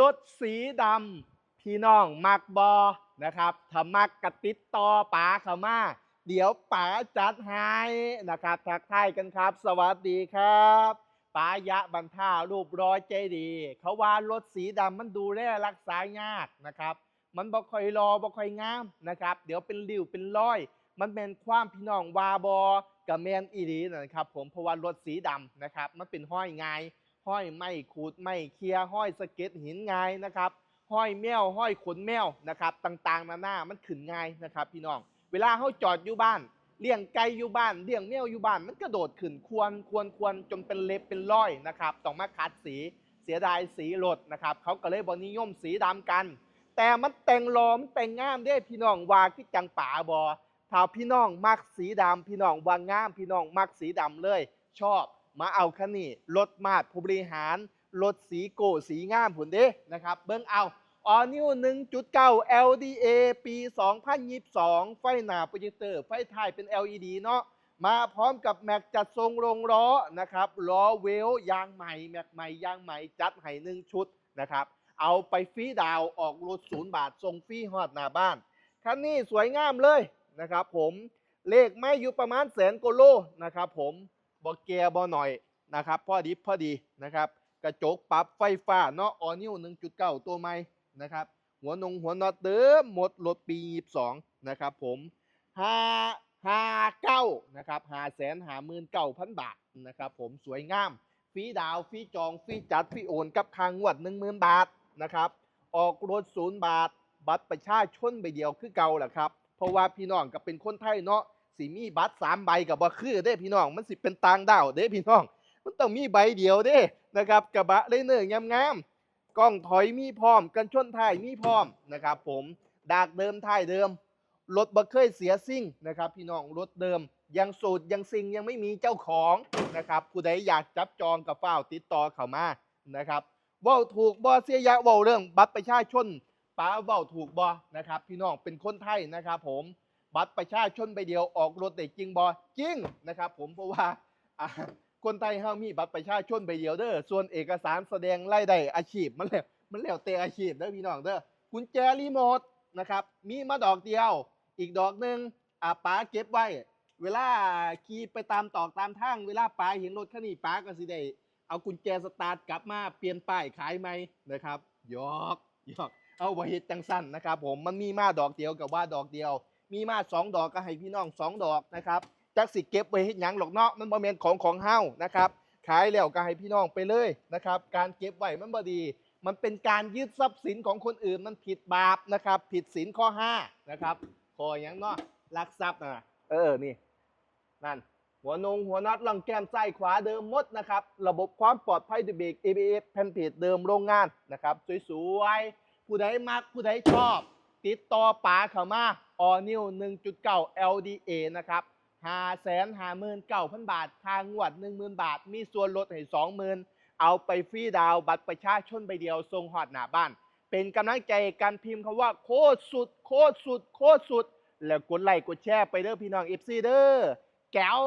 รถสีดำพี่น้องมักบอนะครับถ้ามักกระติดต่อป๋าเขามา เดี๋ยวป๋าจัดให้นะครับทักทายกันครับ สวัสดีครับป๋ายะบันท่ารูปร้อยใจดี เขาว่ารถสีดำมันดูแลรักษายากนะครับ มันบ่ค่อยรอบ่ค่อยงามนะครับ เดี๋ยวเป็นริ้วเป็นร้อย มันเป็นความพี่น้องวาบอกัแมนอีดีนะครับ ผมเพราะว่ารถสีดำนะครับ มันเป็นห้อยงาย ห้อยไม่ขูดไม่เคลียห้อยสะเก็ดหินงายนะครับ ห้อยแมวห้อยขนแมวนะครับ ต่างๆนานามันขึ้นง่ายนะครับพี่น้อง เวลาเขาจอดอยู่บ้านเลี้ยงไก่อยู่บ้านเลี้ยงแมวอยู่บ้านมันกระโดดขึ้นควรควรควรจนเป็นเล็บเป็นร้อยนะครับต้องมาคัดสีเสียดายสีรถนะครับ เขาก็เลยบอนิยมสีดำกัน แต่มันแต่งหลอมแต่งงามเด้พี่น้องว่าที่จังป่าบอถ้าพี่น้องมักสีดำพี่น้องว่างามพี่น้องมักสีดำเลย ชอบ มาเอาคันนี้รถมาดผู้บริหารรถสีโกสีงามผุนเด้นะครับ เบิ้งเอาออนิว1.9 LDA ปี 2022 ไฟหน้าโปรเจคเตอร์ ไฟท้ายเป็น LED เนาะมาพร้อมกับแม็กจัดทรงลงล้อนะครับล้อเวลยางใหม่ แม็กใหม่ยางใหม่จัดให้หนึ่งชุดนะครับ เอาไปฟรีดาวออกรถศูนย์บาทส่งฟรีฮอดหน้าบ้านคันนี้สวยงามเลยนะครับผมเลขไม่อยู่ประมาณแสนกว่าโลนะครับผม บอแกบอหน่อยนะครับพอดีพอดีนะครับกระจกปรับไฟฟ้าเนาะออนิว1.9 ตัวใหม่นะครับหัวนงหัวน็อตเดิมหมดรถปี22นะครับผม5 59นะครับ5แสนหาหมื่นเก้าพันบาทนะครับผมสวยงามฟรีดาวฟรีจองฟรีจัดฟรีโอนกับคางงวด10,000บาทนะครับออกรถศูนย์บาท บัตรประชาชนใบเดียวคือเก่าแหละครับ เพราะว่าพี่น้องก็เป็นคนไทยเนาะ สิมีบัตรสามใบกับบ่คือเด้พี่น้อง มันสิเป็นต่างดาวเด้พี่น้อง มันต้องมีใบเดียวเด้นะครับกระบะเลเนอร์งามๆกล้องถอยมีพร้อม กันชนท้ายมีพร้อมนะครับผมดากเดิมท้ายเดิมรถบ่เคยเสียซิ่งนะครับ พี่น้องรถเดิมยังสูตรยังซิงยังไม่มีเจ้าของนะครับผู้ใดอยากจับจองกับเฝ้าติดต่อเข้ามานะครับว่าถูกบ่เสียยะว่าเรื่องบัตรประชาชนป้าว้าถูกบ่นะครับ พี่น้องเป็นคนไทยนะครับผม บัตรประชาชนใบเดียวออกรถได้จริงบ่จริงนะครับ ผมเพราะว่าคนไทยเฮามีบัตรประชาชนใบเดียวเด้อส่วนเอกสารแสดงรายได้อาชีพมันแล้วมันแล้วแต่อาชีพเด้อพี่น้องเด้อกุญแจรีโมทนะครับมีมาดอกเดียว อีกดอกหนึ่งอ่าป๋าเก็บไว้ เวลาขี่ไปตามตอกตามทางเวลาป๋าเห็นรถคันนี้ป๋าก็สิได้เอากุญแจสตาร์ทกลับมาเปลี่ยนป้ายขายไหมนะครับยอกยอกเอาไว้เฮ็ดจังสั้นนะครับผมมันมีมาดอกเดียวกับว่าดอกเดียว มีมาสองดอกก็ให้พี่น้องสองดอกนะครับจักสิเก็บไว้เฮ็ดหยังหรอกเนาะมันบ่แม่นของของเฮานะครับ ขายแล้วก็ให้พี่น้องไปเลยนะครับ การเก็บไว้มันบ่ดี มันเป็นการยึดทรัพย์สินของคนอื่นมันผิดบาปนะครับ ผิดศีลข้อห้านะครับคออย่างเนาะลักทรัพย์นะเออนี่นั่น หัวนงหัวน็อตลังแก้มซ้ขวาเดิมหมดนะครับ ระบบความปลอดภัยด้วยเบรก ABS แผ่นเพจเดิมโรงงานนะครับ สวยๆผู้ใดมักผู้ใดชอบ ติดต่อป๋าเข้ามา All New 1.9 LDA นะครับ5แสนหาหมื่นเก้าพันบาททางงวด10,000บาท มีส่วนลดให้20,000เอาไปฟรีดาวบัตรประชาชนใบเดียวทรงหอดหน้าบ้าน เป็นกำลังใจการพิมพ์คำว่าโคตรสุด โคตรสุด โคตรสุด แล้วกดไลค์กดแชร์ไปเด้อพี่น้องเอฟซีเด้อแก้ว